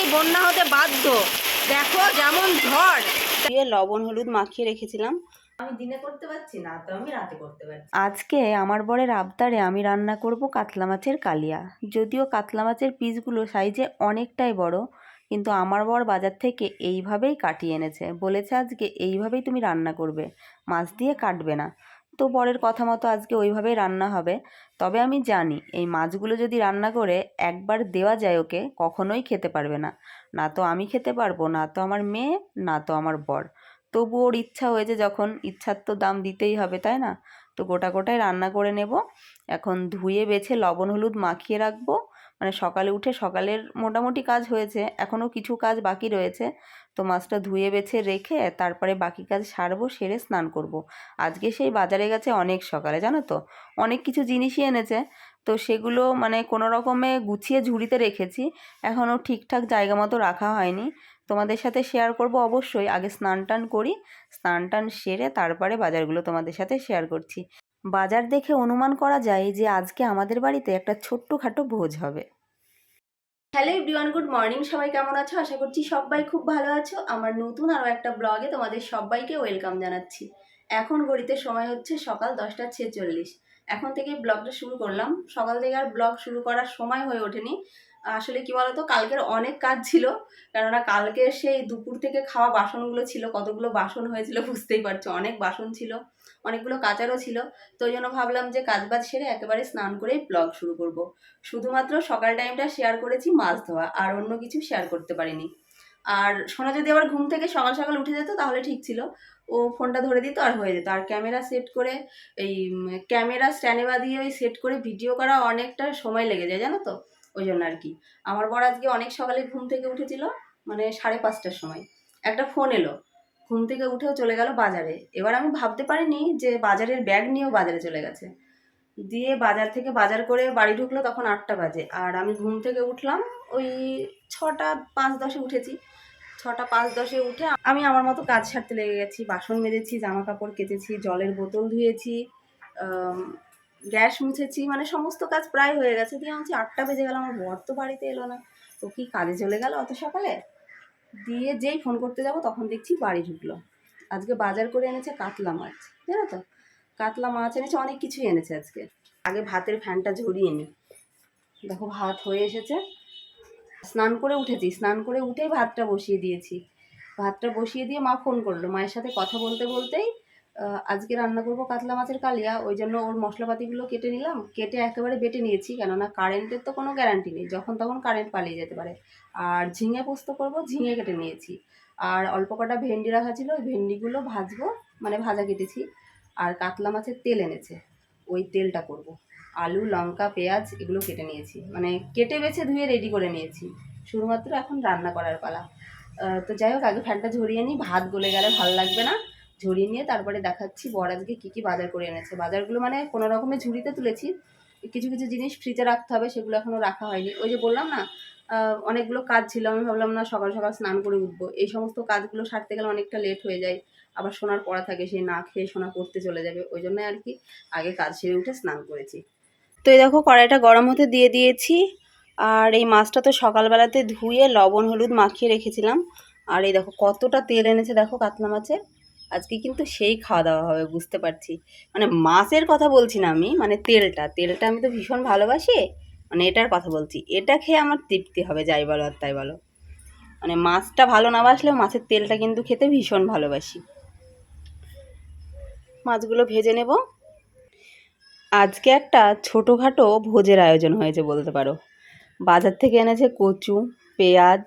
আসলেই বন্যা হতে বাধ্য। দেখো যেমন ঝড়। দিয়ে লবণ হলুদ মাখিয়ে রেখেছিলাম। আমি দিনে করতে পারছি না তো আমি রাতে করতে পারছি। আজকে আমার বরের আবদারে আমি রান্না করব কাতলা মাছের কালিয়া। যদিও কাতলা মাছের পিসগুলো সাইজে অনেকটাই বড় কিন্তু আমার বর বাজার থেকে এইভাবেই কাটিয়ে এনেছে। বলেছে আজকে এইভাবেই তুমি রান্না করবে মাছ দিয়ে কাটবে না। তো বরের কথা মতো আজকে ওইভাবেই রান্না হবে। তবে আমি জানি, এই মাছগুলো যদি রান্না করে একবার দেওয়া যায় ওকে, কখনোই খেতে পারবে না। না তো আমি খেতে পারব, না তো আমার মেয়ে, না তো আমার বর। তবু ওর ইচ্ছা হয়েছে যখন, ইচ্ছার তো দাম দিতেই হবে, তাই না? তো গোটা গোটাই রান্না করে নেব। এখন ধুয়ে, বেছে, লবণ, হলুদ মাখিয়ে রাখব। মানে সকালে উঠে সকালের মোটামুটি কাজ হয়েছে, এখনও কিছু কাজ বাকি রয়েছে। তো মাছটা ধুয়ে বেছে রেখে তারপরে বাকি কাজ সারবো, সেরে স্নান করব। আজকে সেই বাজারে গেছে অনেক সকালে, জানো তো? অনেক কিছু জিনিসই এনেছে। তো সেগুলো মানে কোনো রকমে গুছিয়ে ঝুড়িতে রেখেছি। এখনও ঠিকঠাক জায়গা মতো রাখা হয়নি। তোমাদের সাথে শেয়ার করব অবশ্যই। আগে স্নান টান করি, স্নান টান সেরে তারপরে বাজারগুলো তোমাদের সাথে শেয়ার করছি। বাজার দেখে অনুমান করা যায় যে আজকে আমাদের বাড়িতে একটা ছোট্টখাটো ভোজ হবে। হ্যালো এভরিওয়ান গুড মর্নিং সবাই কেমন আছো? আশা করছি সবাই খুব ভালো আছো। আমার নতুন আরও একটা ব্লগে তোমাদের সবাইকে ওয়েলকাম জানাচ্ছি। এখন ঘড়িতে সময় হচ্ছে সকাল দশটা ছেচল্লিশ। এখন থেকে ব্লগটা শুরু করলাম। সকাল থেকে আর ব্লগ শুরু করার সময় হয়ে ওঠেনি। আসলে কি বলতো, কালকের অনেক কাজ ছিল। কেননা কালকে সেই দুপুর থেকে খাওয়া বাসনগুলো ছিল, কতগুলো বাসন হয়েছিল বুঝতেই পারছ, অনেক বাসন ছিল। অনেকগুলো কাচারও ছিল। তো ওই জন্য ভাবলাম যে কাজ বাজ সেরে একেবারে স্নান করেই ব্লগ শুরু করব। শুধুমাত্র সকাল টাইমটা শেয়ার করেছি মাছ ধোয়া, আর অন্য কিছু শেয়ার করতে পারিনি। আর সোনা যদি আবার ঘুম থেকে সকাল সকাল উঠে যেত তাহলে ঠিক ছিল। ও ফোনটা ধরে দিত আর হয়ে যেত। আর ক্যামেরা সেট করে এই ক্যামেরা স্ট্যান্ডে দিয়ে ওই সেট করে ভিডিও করা অনেকটা সময় লেগে যায়, জানো তো? ওই জন্য আর কি। আমার বর আজকে অনেক সকালে ঘুম থেকে উঠেছিল মানে সাড়ে পাঁচটার সময়। একটা ফোন এলো। ঘুম থেকে উঠেও চলে গেল বাজারে। এবার আমি ভাবতে পারিনি যে বাজারের ব্যাগ নিয়েও বাজারে চলে গেছে। দিয়ে বাজার থেকে বাজার করে বাড়ি ঢুকলো তখন আটটা বাজে। আর আমি ঘুম থেকে উঠলাম ওই ছটা পাঁচ দশে উঠেছি। ছটা পাঁচ দশে উঠে আমি আমার মতো কাজ সারতে লেগে গেছি। বাসন মেজেছি জামা কাপড় কেচেছি, জলের বোতল ধুয়েছি গ্যাস মুছেছি মানে সমস্ত কাজ প্রায় হয়ে গেছে। দিয়ে আমি আটটা বেজে গেল, আমার বর তো বাড়িতে এলো না। তো কি কাজে চলে গেল অত সকালে? দিয়ে যেই ফোন করতে যাব তখন দেখছি বাড়ি ঢুকলো। আজকে বাজার করে এনেছে কাতলা মাছ, জানো তো? কাতলা মাছ এনেছে, অনেক কিছুই এনেছে আজকে। আগে ভাতের ফ্যানটা ঝরিয়ে নি। দেখো ভাত হয়ে এসেছে। স্নান করে উঠেছি, স্নান করে উঠেই ভাতটা বসিয়ে দিয়েছি। ভাতটা বসিয়ে দিয়ে মা ফোন করল। মায়ের সাথে কথা বলতে বলতেই আজকে রান্না করব কাতলা মাছের কালিয়া, ওই জন্য ওর মশলাপাতিগুলো কেটে নিলাম। কেটে একেবারে বেটে নিয়েছি, কেননা কারেন্টের তো কোনো গ্যারান্টি নেই। যখন তখন কারেন্ট পালিয়ে যেতে পারে। আর ঝিঙে পোস্ত করব, ঝিঙে কেটে নিয়েছি। আর অল্প কটা ভেন্ডি রাখা ছিল, ওই ভেন্ডিগুলো ভাজবো মানে ভাজা কেটেছি। আর কাতলা মাছের তেল এনেছে, ওই তেলটা করব। আলু, লঙ্কা, পেঁয়াজ, এগুলো কেটে নিয়েছি। মানে কেটে বেছে ধুয়ে রেডি করে নিয়েছি। শুধুমাত্র এখন রান্না করার পালা। তো যাই হোক, আগে ফ্যানটা ঝরিয়ে নিই। ভাত গলে গেলে ভালো লাগবে না। ঝরিয়ে নিয়ে তারপরে দেখাচ্ছি বর আজকে কী কী বাজার করে এনেছে। বাজারগুলো মানে কোনো রকমের ঝুড়িতে তুলেছি। কিছু কিছু জিনিস ফ্রিজে রাখতে হবে, সেগুলো এখনও রাখা হয়নি। ওই যে বললাম না অনেকগুলো কাজ ছিল, আমি ভাবলাম না সকাল সকাল স্নান করে উঠবো। এই সমস্ত কাজগুলো সারতে গেলে অনেকটা লেট হয়ে যায়। আবার সোনার পড়া থাকে, সে না খেয়ে সোনা পড়তে চলে যাবে। ওই জন্য আর কি আগে কাজ সেরে উঠে স্নান করেছি। তো এই দেখো, কড়াইটা গরম হতে দিয়ে দিয়েছি। আর এই মাছটা তো সকালবেলাতে ধুয়ে লবণ, হলুদ মাখিয়ে রেখেছিলাম। আর এই দেখো, কতটা তেল এনেছে, দেখো কাতলা মাছের। আজকে কিন্তু সেই খাওয়া দাওয়া হবে, বুঝতে পারছি। মানে মাছের কথা বলছি না আমি মানে তেলটা। তেলটা আমি তো ভীষণ ভালোবাসি মানে এটার কথা বলছি। এটা খেয়ে আমার তৃপ্তি হবে, যাই বলো আর তাই বলো। মানে মাছটা ভালো না বাসলেও মাছের তেলটা কিন্তু খেতে ভীষণ ভালোবাসি। মাছগুলো ভেজে নেব। আজকে একটা ছোটোখাটো ভোজের আয়োজন হয়েছে বলতে পারো। বাজার থেকে এনেছে কচু, পেঁয়াজ,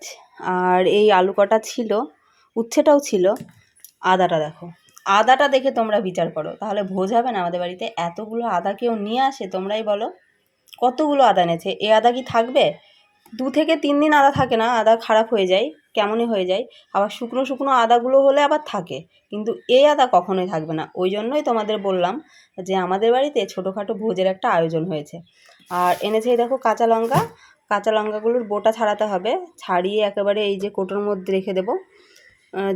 আর এই আলু কটা ছিল, উচ্ছেটাও ছিল। আদাটা দেখো। আদাটা দেখে তোমরা বিচার করো। তাহলে হবে না আমাদের বাড়িতে এতগুলো আদা কেউ নিয়ে আসে, তোমরাই বলো। কতগুলো আদা এনেছে? এ আদা কি থাকবে? দু থেকে তিন দিন আদা থাকে না, আদা খারাপ হয়ে যায়, কেমনই হয়ে যায়। আবার শুকনো শুকনো আদাগুলো হলে আবার থাকে, কিন্তু এই আদা কখনোই থাকবে না। ওই জন্যই তোমাদের বললাম যে আমাদের বাড়িতে ছোটোখাটো ভোজের একটা আয়োজন হয়েছে। আর এনেছে দেখো কাঁচা লঙ্কা। কাঁচা লঙ্কাগুলোর বোটা ছাড়াতে হবে। ছাড়িয়ে একেবারে এই যে কোটোর মধ্যে রেখে দেবো।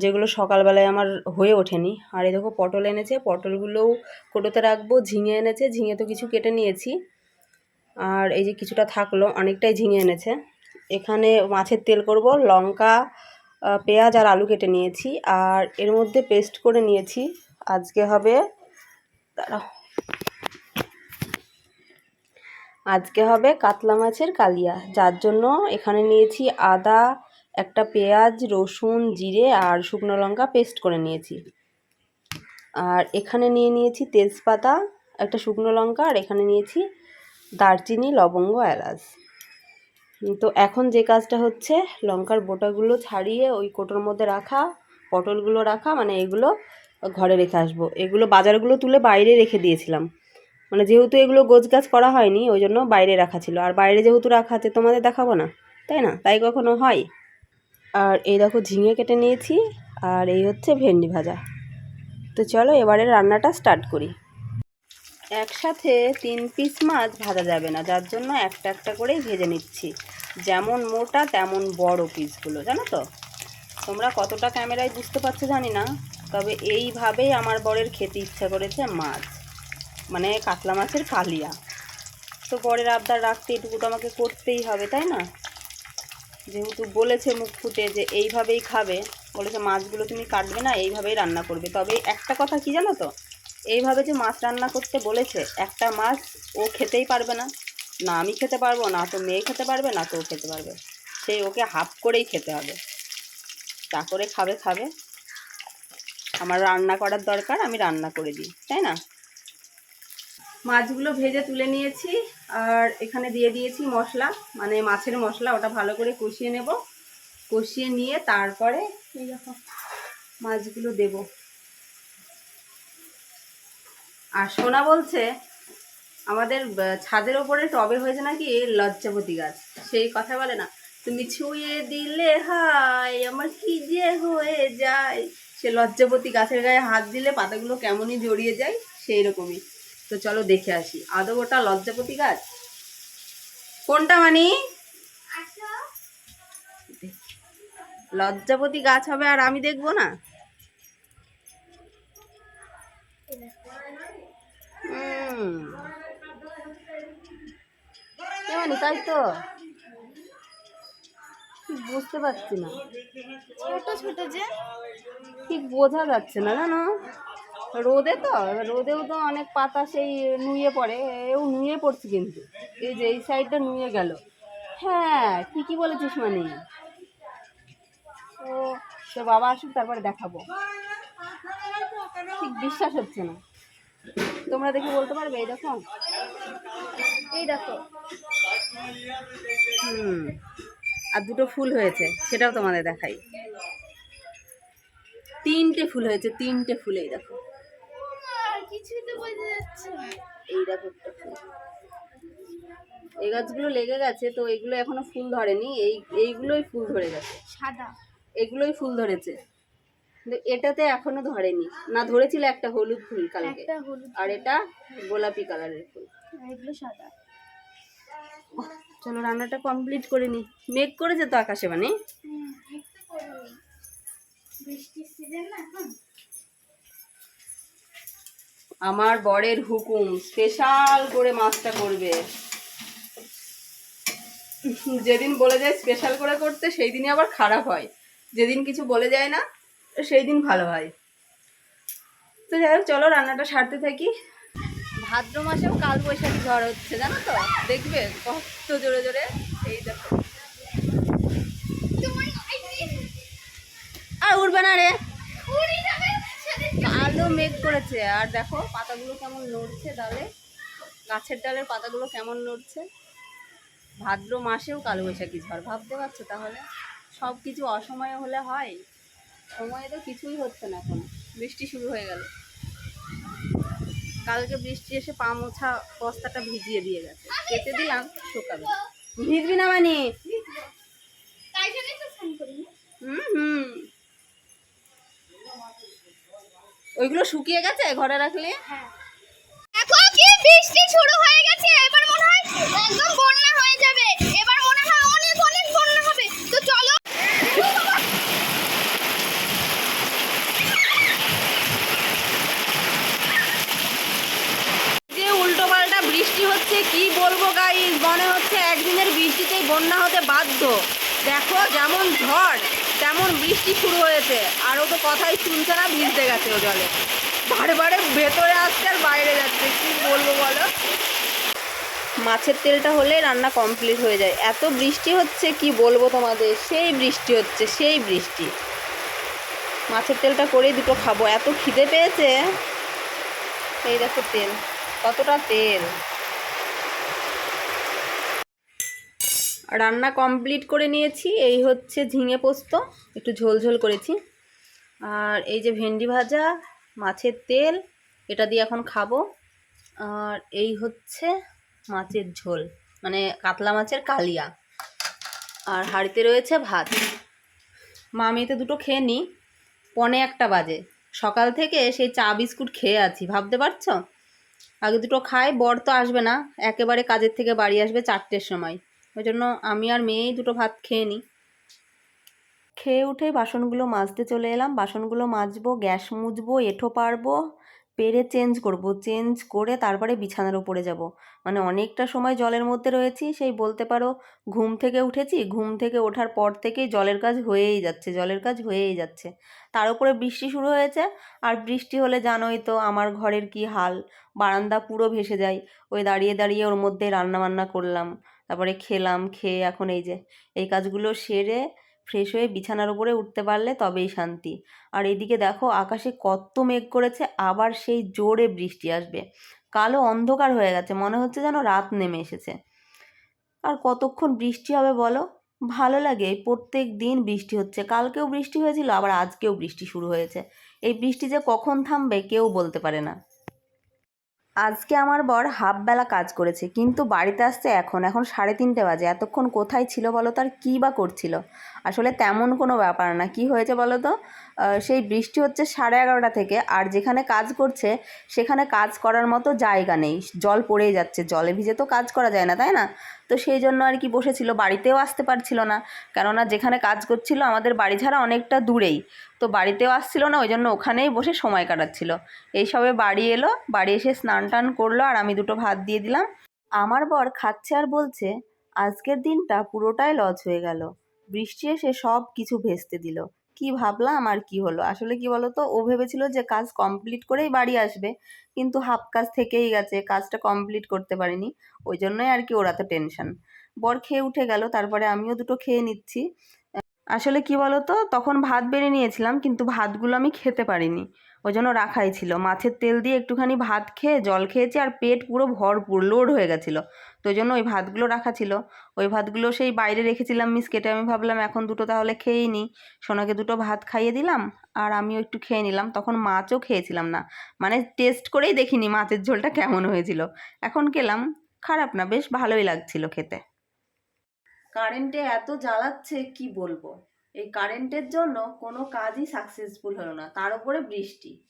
যেগুলো সকালবেলায় আমার হয়ে ওঠেনি। আর এই দেখো পটল এনেছে, পটলগুলোও কোটোতে রাখব, ঝিঙে এনেছে, ঝিঙে তো কিছু কেটে নিয়েছি। আর এই যে কিছুটা থাকল, অনেকটাই ঝিঙে এনেছে। এখানে মাছের তেল করব, লঙ্কা পেঁয়াজ আর আলু কেটে নিয়েছি। আর এর মধ্যে পেস্ট করে নিয়েছি। আজকে হবে, দাঁড়াও। আজকে হবে কাতলা মাছের কালিয়া, যার জন্য এখানে নিয়েছি আদা একটা পেঁয়াজ, রসুন, জিরে আর শুকনো লঙ্কা পেস্ট করে নিয়েছি। আর এখানে নিয়ে নিয়েছি তেজপাতা, একটা শুকনো লঙ্কা, আর এখানে নিয়েছি দারচিনি, লবঙ্গ, এলাচ। তো এখন যে কাজটা হচ্ছে, লঙ্কার বোটাগুলো ছাড়িয়ে ওই কোটোর মধ্যে রাখা, পটলগুলো রাখা মানে এগুলো ঘরে রেখে আসব। এগুলো বাজারগুলো তুলে বাইরে রেখে দিয়েছিলাম। মানে যেহেতু এগুলো গোছগাছ করা হয়নি, ওই জন্য বাইরে রাখা ছিল। আর বাইরে যেহেতু রাখা আছে, তোমাদের দেখাবো না? তাই না? তাই কখনো হয়? আর এই দেখো ঝিঙে কেটে নিয়েছি, আর এই হচ্ছে ভেন্ডি ভাজা। তো চলো এবারে রান্নাটা স্টার্ট করি। একসাথে তিন পিস মাছ ভাজা যাবে না, যার জন্য একটা একটা করেই ভেজে নিচ্ছি। যেমন মোটা, তেমন বড় পিসগুলো জানো তো? তোমরা কতটা ক্যামেরায় বুঝতে পারছ জানি না, তবে এইভাবেই আমার বরের খেতে ইচ্ছা করেছে মাছ। মানে কাতলা মাছের কালিয়া। তো বরের আবদার রাখতে এটুকু তো আমাকে করতেই হবে, তাই না? যেহেতু বলেছে মুখ ফুটে যে এইভাবেই খাবে, বলেছে মাছগুলো তুমি কাটবে না, এইভাবেই রান্না করবে। তবে একটা কথা কি জানো তো? এইভাবে যে মাছ রান্না করতে বলেছে, একটা মাছ ও খেতেই পারবে না। না আমি খেতে পারব, না তো মেয়ে খেতে পারবে, না তো ও খেতে পারবে। সেই ওকে হাফ করেই খেতে হবে। তা করে খাবে খাবে। আমার রান্না করার দরকার, আমি রান্না করে দিই, তাই না? মাছগুলো ভেজে তুলে নিয়েছি আর এখানে দিয়ে দিয়েছি মশলা মানে মাছের মশলা, ওটা ভালো করে কষিয়ে নেব। কষিয়ে নিয়ে তারপরে এই দেখো, মাছগুলো দেব। আর সোনা বলছে, আমাদের ছাদের ওপরে টবে হয়েছে নাকি লজ্জাপতি গাছ? সেই কথা বলে না। তুমি ছুঁয়ে দিলে হাই আমার কি যে হয়ে যায়? সে লজ্জাপতি গাছের গায়ে হাত দিলে পাতাগুলো কেমনই জড়িয়ে যায় সেই রকমই তো চলো দেখে আসি। আদৌ ওটা লজ্জাপতি গাছ? কোনটা মানি? লজ্জাপতি গাছ হবে আর আমি দেখব না? হুম। এ মানি তাই তো? ঠিক বুঝতে পারছি না। ছোট ছোট যে। ঠিক বোঝা যাচ্ছে না জানো? রোদে তো, রোদেও তো অনেক পাতা সেই নুয়ে পড়ে, এও নুয়ে পড়ছে কিন্তু। এই যে এই সাইডটা নুয়ে গেল। হ্যাঁ ঠিকই বলেছিস মানে। ও, তো বাবা আসুক, তারপরে দেখাবো। ঠিক বিশ্বাস হচ্ছে না। তোমরা দেখে বলতে পারবে, এই দেখো। এই দেখো। হুম, আর দুটো ফুল হয়েছে, সেটাও তোমাদের দেখাই। তিনটে ফুল হয়েছে, তিনটে ফুল, এই দেখো। বোঝা এই দেখো এই গাছগুলো লেগে গেছে তো এগুলো এখনও ফুল ধরেনি। এই এইগুলোই ফুল ধরে গেছে। সাদা। এগুলোই ফুল ধরেছে। কিন্তু এটাতে এখনও ধরেনি। না ধরেছিল একটা হলুদ ফুল কালকে। আর এটা গোলাপি কালারের ফুল। এগুলো সাদা। চলো রান্নাটা কমপ্লিট করে নি মেঘ করেছে তো আকাশে মানে? করিনি। বৃষ্টির সিজন না এখন। আমার বরের হুকুম, স্পেশাল করে মাছটা করবে। যেদিন বলে যায় স্পেশাল করে করতে সেই দিনই আবার খারাপ হয়। যেদিন কিছু বলে যায় না সেই দিন ভালো হয়। তো যাই হোক, চলো রান্নাটা সারতে থাকি। ভাদ্র মাসেও কাল বৈশাখী ঝড় হচ্ছে, জানো তো? দেখবে কত জোরে জোরে। এই দেখো। আর উঠবে না রে। কালো মেঘ করেছে। আর দেখো পাতাগুলো কেমন নড়ছে ডালে। গাছের ডালের পাতাগুলো কেমন নড়ছে। ভাদ্র মাসেও কালবৈশাখী ঝড় ভাবতে পারছ তাহলে? সব কিছু অসময়ে হলে হয়। সময়ে তো কিছুই হচ্ছে না এখন। বৃষ্টি শুরু হয়ে গেল। কালকে বৃষ্টি এসে পা মোছা বস্তাটা ভিজিয়ে দিয়ে গেছে। কেটে দিলাম শুকাবে। ভিজবি না মানে হুম হুম। ওইগুলো শুকিয়ে গেছে ঘরে রাখলে? হ্যাঁ। এখন কি বৃষ্টি শুরু হয়ে গেছে? এবার মনে হয় একদম বন্যা হয়ে যাবে। এবার মনে হয় অনেক অনেক বন্যা হবে। তো চলো। যে উল্টো পাল্টা বৃষ্টি হচ্ছে কি বলব গাইস মনে হচ্ছে একদিনের বৃষ্টিতেই বন্যা হতে বাধ্য। দেখো যেমন ঝড়, তেমন বৃষ্টি শুরু হয়েছে। আরও তো কথাই শুনছে না, ভিজতে গেছে ও জলে। বারে ভেতরে আসছে আর বাইরে যাচ্ছে, কি বলব বলো? মাছের তেলটা হলে রান্না কমপ্লিট হয়ে যায়। এত বৃষ্টি হচ্ছে, কি বলব তোমাদের? সেই বৃষ্টি হচ্ছে, সেই বৃষ্টি। মাছের তেলটা করেই দুটো খাব। এত খিদে পেয়েছে। এই দেখো তেল, কতটা তেল। রান্না কমপ্লিট করে নিয়েছি। এই হচ্ছে ঝিঙে পোস্ত, একটু ঝোল ঝোল করেছি। আর এই যে ভেন্ডি ভাজা, মাছের তেল, এটা দিয়ে এখন খাব। আর এই হচ্ছে মাছের ঝোল মানে কাতলা মাছের কালিয়া। আর হাঁড়িতে রয়েছে ভাত। মা, আমি দুটো খেয়ে নিই। পনে একটা বাজে। সকাল থেকে সেই চা বিস্কুট খেয়ে আছি, ভাবতে পারছ? আগে দুটো খাই, বর তো আসবে না। একেবারে কাজের থেকে বাড়ি আসবে চারটের সময়। ওই জন্য আমি আর মেয়েই দুটো ভাত খেয়ে নিই। খেয়ে উঠে বাসনগুলো মাজতে চলে এলাম। বাসনগুলো মাজবো, গ্যাস মুছবো এঁঠো পারব পেরে চেঞ্জ করব। চেঞ্জ করে তারপরে বিছানার উপরে যাব। মানে অনেকটা সময় জলের মধ্যে রয়েছি। সেই বলতে পারো ঘুম থেকে উঠেছি। ঘুম থেকে ওঠার পর থেকেই জলের কাজ হয়েই যাচ্ছে, জলের কাজ হয়েই যাচ্ছে। তার উপরে বৃষ্টি শুরু হয়েছে। আর বৃষ্টি হলে জানোই তো আমার ঘরের কি হাল। বারান্দা পুরো ভেসে যায়। ওই দাঁড়িয়ে দাঁড়িয়ে ওর মধ্যে রান্না বান্না করলাম। তারপরে খেলাম, খেয়ে এখন এই যে, এই কাজগুলো সেরে ফ্রেশ হয়ে বিছানার উপরে উঠতে পারলে তবেই শান্তি। আর এদিকে দেখো আকাশে কত মেঘ করেছে, আবার সেই জোরে বৃষ্টি আসবে। কালো অন্ধকার হয়ে গেছে, মনে হচ্ছে যেন রাত নেমে এসেছে। আর কতক্ষণ বৃষ্টি হবে বলো? ভালো লাগে, প্রত্যেক দিন বৃষ্টি হচ্ছে। কালকেও বৃষ্টি হয়েছিল, আবার আজকেও বৃষ্টি শুরু হয়েছে। এই বৃষ্টি যে কখন থামবে কেউ বলতে পারে না। আজকে আমার বর হাফ বেলা কাজ করেছে, কিন্তু বাড়িতে আসছে এখন। এখন সাড়ে তিনটে বাজে। এতক্ষণ কোথায় ছিল বলো তার কী বা করছিল? আসলে তেমন কোনো ব্যাপার না। কি হয়েছে বলো তো? সেই বৃষ্টি হচ্ছে সাড়ে এগারোটা থেকে আর যেখানে কাজ করছে সেখানে কাজ করার মতো জায়গা নেই। জল পড়েই যাচ্ছে। জলে ভিজে তো কাজ করা যায় না, তাই না? তো সেই জন্য আর কি বসেছিল। বাড়িতেও আসতে পারছিল না। কেননা যেখানে কাজ করছিল আমাদের বাড়ি ছাড়া অনেকটা দূরেই। তো বাড়িতেও আসছিল না, ওই জন্য ওখানেই বসে সময় কাটাচ্ছিল। এই সবে বাড়ি এলো, বাড়ি এসে স্নান টান করল আর আমি দুটো ভাত দিয়ে দিলাম। আমার বর খাচ্ছে আর বলছে, আজকের দিনটা পুরোটাই লস হয়ে গেল। বৃষ্টি এসে সব কিছু ভেস্তে দিল। কি ভাবলাম আর কি হলো? আসলে কি বলতো? ও ভেবেছিল যে কাজ কমপ্লিট করেই বাড়ি আসবে, কিন্তু হাফ কাজ থেকেই গেছে, কাজটা কমপ্লিট করতে পারিনি। ওই জন্যই আর কি ওরা তো টেনশন বর খেয়ে উঠে গেল, তারপরে আমিও দুটো খেয়ে নিচ্ছি। আসলে কি বলতো? তখন ভাত বেড়ে নিয়েছিলাম, কিন্তু ভাতগুলো আমি খেতে পারিনি। ওই জন্য রাখাই ছিল। মাছের তেল দিয়ে একটুখানি ভাত খেয়ে জল খেয়েছি আর পেট পুরো ভরপুর, লোড হয়ে গেছিল। তো ওই জন্য ওই ভাতগুলো রাখা ছিল। ওই ভাতগুলো সেই বাইরে রেখেছিলাম মিস কেটে আমি ভাবলাম, এখন দুটো তাহলে খেয়েই নিই সোনাকে দুটো ভাত খাইয়ে দিলাম আর আমিও একটু খেয়ে নিলাম। তখন মাছও খেয়েছিলাম না। মানে টেস্ট করেই দেখিনি মাছের ঝোলটা কেমন হয়েছিল। এখন খেলাম, খারাপ না, বেশ ভালোই লাগছিল খেতে। কারেন্টে এত জ্বালাচ্ছে, কি বলব? এই কারেন্টের জন্য কোনো কাজই সাকসেসফুল হলো না। তার উপরে বৃষ্টি।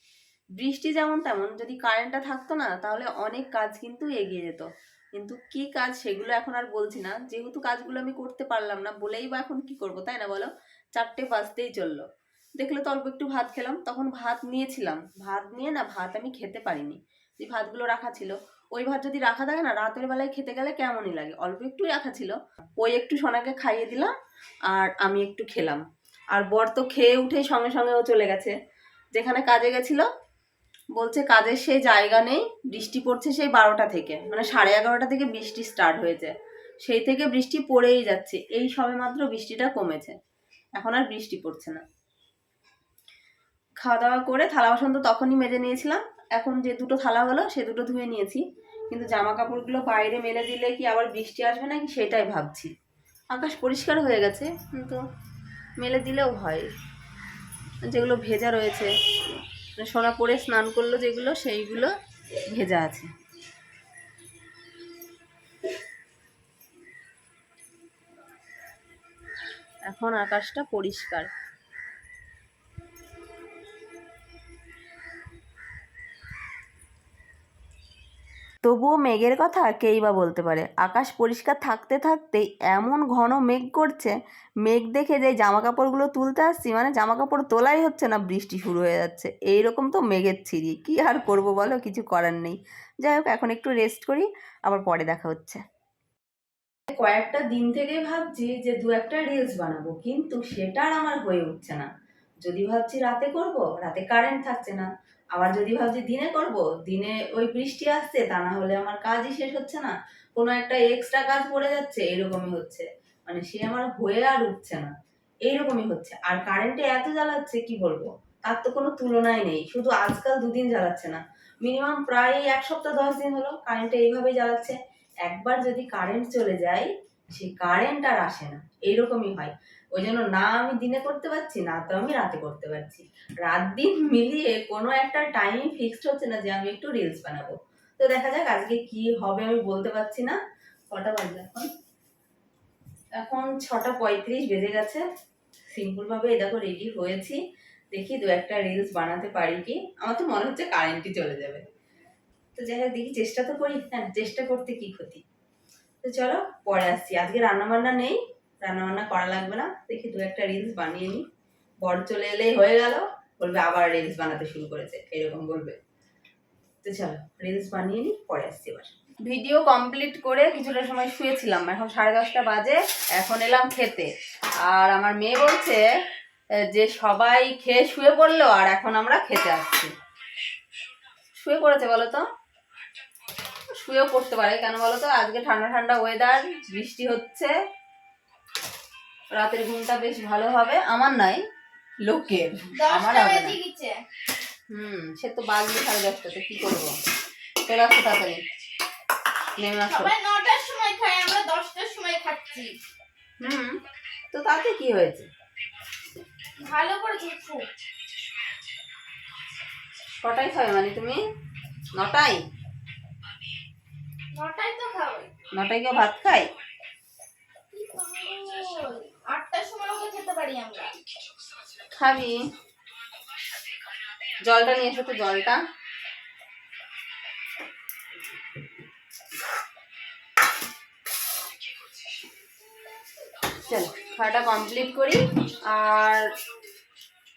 বৃষ্টি যেমন তেমন, যদি কারেন্টটা থাকতো না, তাহলে অনেক কাজ কিন্তু এগিয়ে যেত। কিন্তু কি কাজ সেগুলো এখন আর বলছি না। যেহেতু কাজগুলো আমি করতে পারলাম না, বলেই বা এখন কি করব, তাই না বলো? চারটে বাজতেই চলল। দেখলে তো অল্প একটু ভাত খেলাম, তখন ভাত নিয়েছিলাম। ভাত নিয়ে না, ভাত আমি খেতে পারিনি। যে ভাতগুলো রাখা ছিল, ওই ভাত যদি রাখা থাকে না, রাতের বেলায় খেতে গেলে কেমনই লাগে? অল্প একটুই রাখা ছিল। ওই একটু সোনাকে খাইয়ে দিলাম আর আমি একটু খেলাম। আর বর তো খেয়ে উঠেই সঙ্গে সঙ্গে ও চলে গেছে। যেখানে কাজে গেছিল, বলছে কাজের সেই জায়গা নেই, বৃষ্টি পড়ছে সেই বারোটা থেকে। মানে সাড়ে এগারোটা থেকে বৃষ্টি স্টার্ট হয়েছে। সেই থেকে বৃষ্টি পড়েই যাচ্ছে। এই সবে মাত্র বৃষ্টিটা কমেছে। এখন আর বৃষ্টি পড়ছে না। খাওয়া দাওয়া করে থালা বাসন তো তখনই মেজে নিয়েছিলাম। এখন যে দুটো থালা হলো, সে দুটো ধুয়ে নিয়েছি। কিন্তু জামা কাপড়গুলো বাইরে মেলে দিলে কি আবার বৃষ্টি আসবে নাকি, সেটাই ভাবছি। আকাশ পরিষ্কার হয়ে গেছে, কিন্তু মেলে দিলেও হয় যেগুলো ভেজা রয়েছে মানে সোনা পরে স্নান করল যেগুলো, সেইগুলো ভেজা আছে। এখন আকাশটা পরিষ্কার। তবুও মেঘের কথা কেই বা বলতে পারে। আকাশ পরিষ্কার থাকতে থাকতেই এমন ঘন মেঘ করছে, মেঘ দেখে যে জামা কাপড়গুলো তুলতে আসছি মানে জামা কাপড় তোলাই হচ্ছে না, বৃষ্টি শুরু হয়ে যাচ্ছে। এইরকম তো মেঘের ছিরি, কি আর করব বলো, কিছু করার নেই। যাই হোক, এখন একটু রেস্ট করি, আবার পরে দেখা হচ্ছে। কয়েকটা দিন থেকে ভাবছি যে দু একটা রিলস বানাবো, কিন্তু সেটা আর আমার হয়ে উঠছে না। যদি ভাবছি রাতে করব, রাতে কারেন্ট থাকছে না। আবার যদি ভাবছি দিনে করব, দিনে ওই বৃষ্টি আসছে, তা না হলে আমার কাজই শেষ হচ্ছে না। কোনো একটা এক্সট্রা কাজ পড়ে যাচ্ছে, এরকমই হচ্ছে। মানে সে আমার হয়ে আর উঠছে না। এইরকমই হচ্ছে। আর কারেন্টে এত জ্বালাচ্ছে, কি বলব? তার তো কোনো তুলনাই নেই। শুধু আজকাল দুদিন জ্বালাচ্ছে না। মিনিমাম প্রায় এক সপ্তাহ, দশ দিন হলো কারেন্টে এইভাবেই জ্বালাচ্ছে। একবার যদি কারেন্ট চলে যায় সেই কারেন্ট আর আসে না। এইরকমই হয়। ওই জন্য না আমি দিনে করতে পারছি, না তো আমি রাতে করতে পারছি। রাত দিন মিলিয়ে কোনো একটা টাইম ফিক্সড হচ্ছে না যে আমি একটু রিলস বানাবো। তো দেখা যাক আজকে কি হবে আমি বলতে পারছি না। কটা বাজে এখন? এখন ছটা পঁয়ত্রিশ বেজে গেছে। সিম্পল ভাবে এই দেখো রেডি হয়েছি। দেখি দু একটা রিলস বানাতে পারি কি? আমার তো মনে হচ্ছে কারেন্টই চলে যাবে। তো যাই হোক, দেখি চেষ্টা তো করি। হ্যাঁ চেষ্টা করতে কি ক্ষতি? তো চলো, পরে আসছি। আজকে রান্না বান্না নেই। রান্না বান্না করা লাগবে না। দেখি দু একটা রিলস বানিয়ে নিই। বর চলে এলেই হয়ে গেল। বলবে আবার রিলস বানাতে শুরু করেছে। এরকম বলবে। তো চলো, রিলস বানিয়ে নিই, পরে আসছি এবার। ভিডিও কমপ্লিট করে কিছুটা সময় শুয়েছিলাম। এখন সাড়ে দশটা বাজে। এখন এলাম খেতে। আর আমার মেয়ে বলছে যে সবাই খেয়ে শুয়ে পড়ল, আর এখন আমরা খেতে আসছি। শুয়ে পড়েছে বলো তো? শুয়েও পড়তে পারে। কেন বলো তো? আজকে ঠান্ডা ঠান্ডা ওয়েদার বৃষ্টি হচ্ছে। রাতের ঘুমটা বেশ ভালো হবে। আমার নাই লোকের। আমার হবে হুম সে তো বাজবে সাড়ে দশটাতে কি করব? চলে আসো তাড়াতাড়ি। নেমে আসো। নটার সময় খায় আমরা দশটার সময় খাচ্ছি। হুম তো তাতে কি হয়েছে? ভালো করেছিস খুব। কটায় খাবে মানে তুমি? নটায়? নটায় তো খাবে। নটায় কেউ ভাত খায়? আটটার সময় ওকে খেতে পারি আমরা। খাবি। জলটা নিয়ে এসো তো, জলটা। চলো, খাওয়াটা কমপ্লিট করি। আর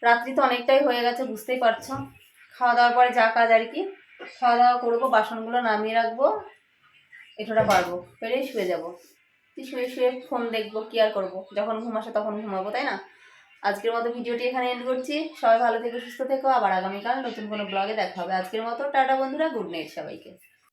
রাত্রি তো অনেকটাই হয়ে গেছে, বুঝতেই পারছ। খাওয়া দাওয়ার পরে যা কাজ আর কি খাওয়া দাওয়া করব, বাসনগুলো নামিয়ে রাখব এটোটা পারব পেরেই শুয়ে যাব। তুই শুয়ে শুয়ে ফোন দেখব, কি আর করব? যখন ঘুম আসে তখন ঘুমাবো, তাই না? আজকের মতো ভিডিওটি এখানে এন্ড করছি। সবাই ভালো থেকো, সুস্থ থেকো। আবার আগামীকাল নতুন কোনো ব্লগে দেখা হবে। আজকের মতো, টাটা বন্ধুরা গুড নাইট সবাইকে।